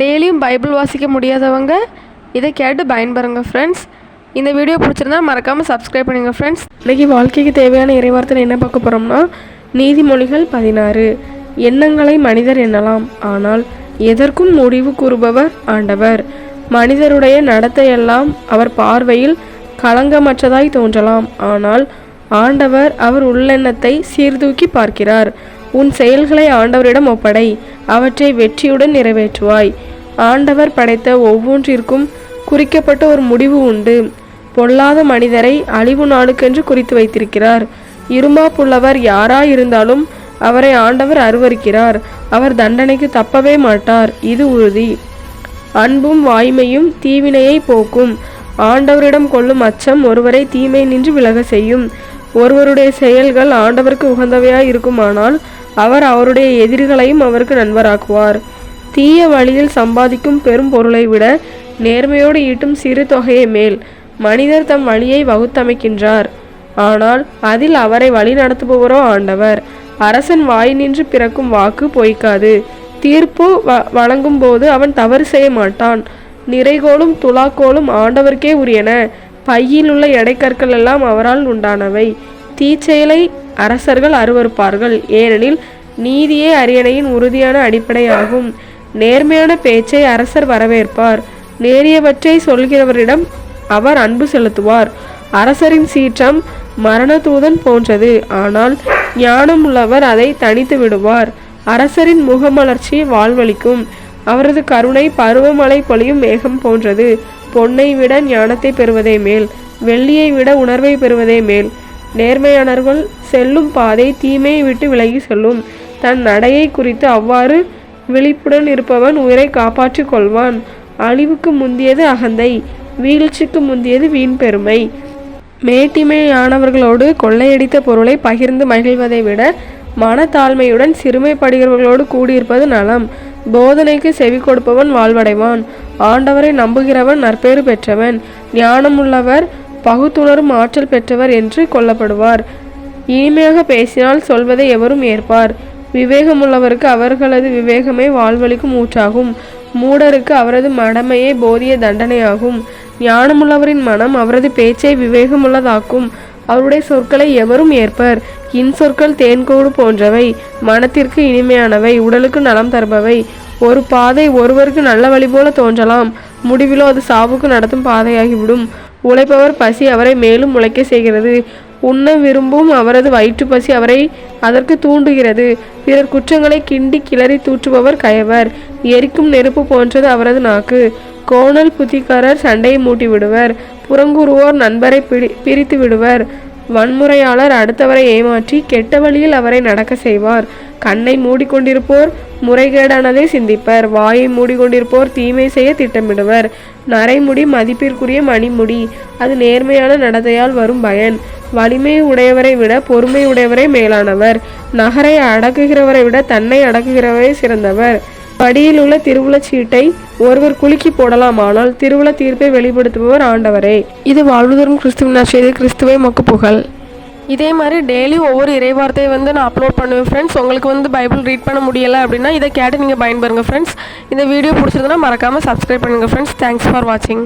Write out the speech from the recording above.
டெய்லியும் பைபிள் வாசிக்க முடியாதவங்க இதை கேட்டு பயன்பெறுங்க ஃப்ரெண்ட்ஸ் இந்த வீடியோ பிடிச்சிருந்தா மறக்காமல் சப்ஸ்கிரைப் பண்ணுங்கள் ஃப்ரெண்ட்ஸ் இன்றைக்கி வாழ்க்கைக்கு தேவையான இறைவார்த்தை என்ன பார்க்க போகிறோம்னா நீதிமொழிகள் பதினாறு. எண்ணங்களை மனிதர் எண்ணலாம் ஆனால் எதற்கும் முடிவு கூறுபவர் ஆண்டவர். மனிதருடைய நடத்தையெல்லாம் அவர் பார்வையில் களங்கமற்றதாய் தோன்றலாம் ஆனால் ஆண்டவர் அவர் உள்ளெண்ணத்தை சீர்தூக்கி பார்க்கிறார். உன் செயல்களை ஆண்டவரிடம் ஒப்படை. அவற்றை வெற்றியுடன் நிறைவேற்றுவாய். ஆண்டவர் படைத்த ஒவ்வொன்றிற்கும் குறிக்கப்பட்ட ஒரு முடிவு உண்டு. பொல்லாத மனிதரை அழிவு நாளுக்கென்று குறித்து வைத்திருக்கிறார். இருமாப்புள்ளவர் யாராயிருந்தாலும் அவரை ஆண்டவர் அருவருக்கிறார். அவர் தண்டனைக்கு தப்பவே மாட்டார். இது உறுதி. அன்பும் வாய்மையும் தீவினையை போக்கும். ஆண்டவரிடம் கொள்ளும் அச்சம் ஒருவரை தீமை நின்று விலக செய்யும். ஒருவருடைய செயல்கள் ஆண்டவருக்கு உகந்தவையாய் இருக்குமானால் அவர் அவருடைய எதிரிகளையும் அவருக்கு நண்பராக்குவார். தீய வழியில் சம்பாதிக்கும் பெரும் பொருளை விட நேர்மையோடு ஈட்டும் சிறு தொகையை மேல் மனிதர் தம் வழியை வகுத்தமைக்கின்றார். ஆனால் அதில் அவரை வழி நடத்துபவரோ ஆண்டவர். அரசன் வாய் நின்று பிறக்கும் வாக்கு பொய்க்காது. தீர்ப்பு வ வழங்கும் போது அவன் தவறு செய்ய மாட்டான். நிறைகோலும் துலாக்கோலும் ஆண்டவர்க்கே உரியன. பையில் உள்ள எடைக்கற்கள் எல்லாம் அவரால் உண்டானவை. தீச்செயலை அரசர்கள் அருவறுப்பார்கள் ஏனெனில் நீதியே அரியணையின் உறுதியான அடிப்படையாகும். நேர்மையான பேச்சை அரசர் வரவேற்பார். நேரியவற்றை சொல்கிறவரிடம் அவர் அன்பு செலுத்துவார். அரசரின் சீற்றம் மரண தூதன் போன்றது. ஆனால் ஞானம் உள்ளவர் அதை தனித்து விடுவார். அரசரின் முகமலர்ச்சி வாழ்வளிக்கும். அவரது கருணை பருவமழை பொழியும் மேகம் போன்றது. பொன்னை விட ஞானத்தை பெறுவதே மேல். வெள்ளியை விட உணர்வை பெறுவதே மேல். நேர்மையானவர்கள் செல்லும் பாதை தீமையை விட்டு விலகி செல்லும். தன் நடையை குறித்து அவ்வாறு விழிப்புடன் இருப்பவன் உயிரை காப்பாற்றிக் கொள்வான். அழிவுக்கு முந்தியது அகந்தை வீழ்ச்சிக்கு முந்தியது வீண் பெருமை. மேட்டிமையானவர்களோடு கொள்ளையடித்த பொருளை பகிர்ந்து மகிழ்வதை விட மனத்தாழ்மையுடன் சிறுமைப்படுகிறவர்களோடு கூடியிருப்பது நலம். போதனைக்கு செவி கொடுப்பவன் வாழ்வடைவான். ஆண்டவரை நம்புகிறவன் நற்பேறு பெற்றவன். ஞானமுள்ளவர் பகுத்துணரும் ஆற்றல் பெற்றவர் என்று கொல்லப்படுவார். இனிமையாக பேசினால் சொல்வதை எவரும் ஏற்பார். விவேகமுள்ளவருக்கு அவர்களது விவேகமே வாழ்வழிக்கும் ஊற்றாகும். மூடருக்கு அவரது மடமையே போதிய தண்டனையாகும். ஞானமுள்ளவரின் மனம் அவரது பேச்சை விவேகமுள்ளதாக்கும். அவருடைய சொற்களை எவரும் ஏற்பர். இன்சொற்கள் தேன்கோடு போன்றவை. மனத்திற்கு இனிமையானவை. உடலுக்கு நலம் தருபவை. ஒரு பாதை ஒருவருக்கு நல்ல வழி போல தோன்றலாம். முடிவிலோ அது சாவுக்கு நடத்தும் பாதையாகிவிடும். உழைப்பவர் பசி அவரை மேலும் உழைக்க செய்கிறது. உண்ண விரும்பும் அவரது வயிற்று பசி அவரை அதற்கு தூண்டுகிறது. பிறர் குற்றங்களை கிண்டி கிளறி தூற்றுபவர் கயவர். எரிக்கும் நெருப்பு போன்றது அவரது நாக்கு. கோணல் புத்திக்காரர் சண்டையை மூட்டி விடுவர் புறங்கூறுவோர் நண்பரை பிடி பிரித்து விடுவர் வன்முறையாளர் அடுத்தவரை ஏமாற்றி கெட்ட வழியில் அவரை நடக்க செய்வார். கண்ணை மூடிக்கொண்டிருப்போர் முறைகேடானதை சிந்திப்பர். வாயை மூடிக்கொண்டிருப்போர் தீமை செய்ய திட்டமிடுவர். நரைமுடி மதிப்பிற்குரிய மணிமுடி. அது நேர்மையான நடத்தையால் வரும் பயன். வலிமை உடையவரை விட பொறுமை உடையவரை மேலானவர். நகரை அடக்குகிறவரை விட தன்னை அடக்குகிறவரே சிறந்தவர். படியில் உள்ள திருவுளச் சீட்டை ஒருவர் குலுக்கி போடலாம் ஆனால் திருவுள தீர்ப்பை வெளிப்படுத்துபவர் ஆண்டவரே. இது வாழ்வுதரும் கிறிஸ்துவின் நற்செய்தி கிறிஸ்துவை மொக்கு புகழ் இதே மாதிரி டெய்லி ஒவ்வொரு இறைவார்த்தையை வந்து நான் அப்லோட் பண்ணுவேன் ஃப்ரெண்ட்ஸ் உங்களுக்கு வந்து பைபிள் ரீட் பண்ண முடியலை அப்படின்னா இதை கேட்டு நீங்கள் பயன்பெறுங்க ஃப்ரெண்ட்ஸ் இந்த வீடியோ பிடிச்சிருந்தனா மறக்காமல் சப்ஸ்கிரைப் பண்ணுங்கள் ஃப்ரெண்ட்ஸ் தேங்க்ஸ் ஃபார் வாட்சிங்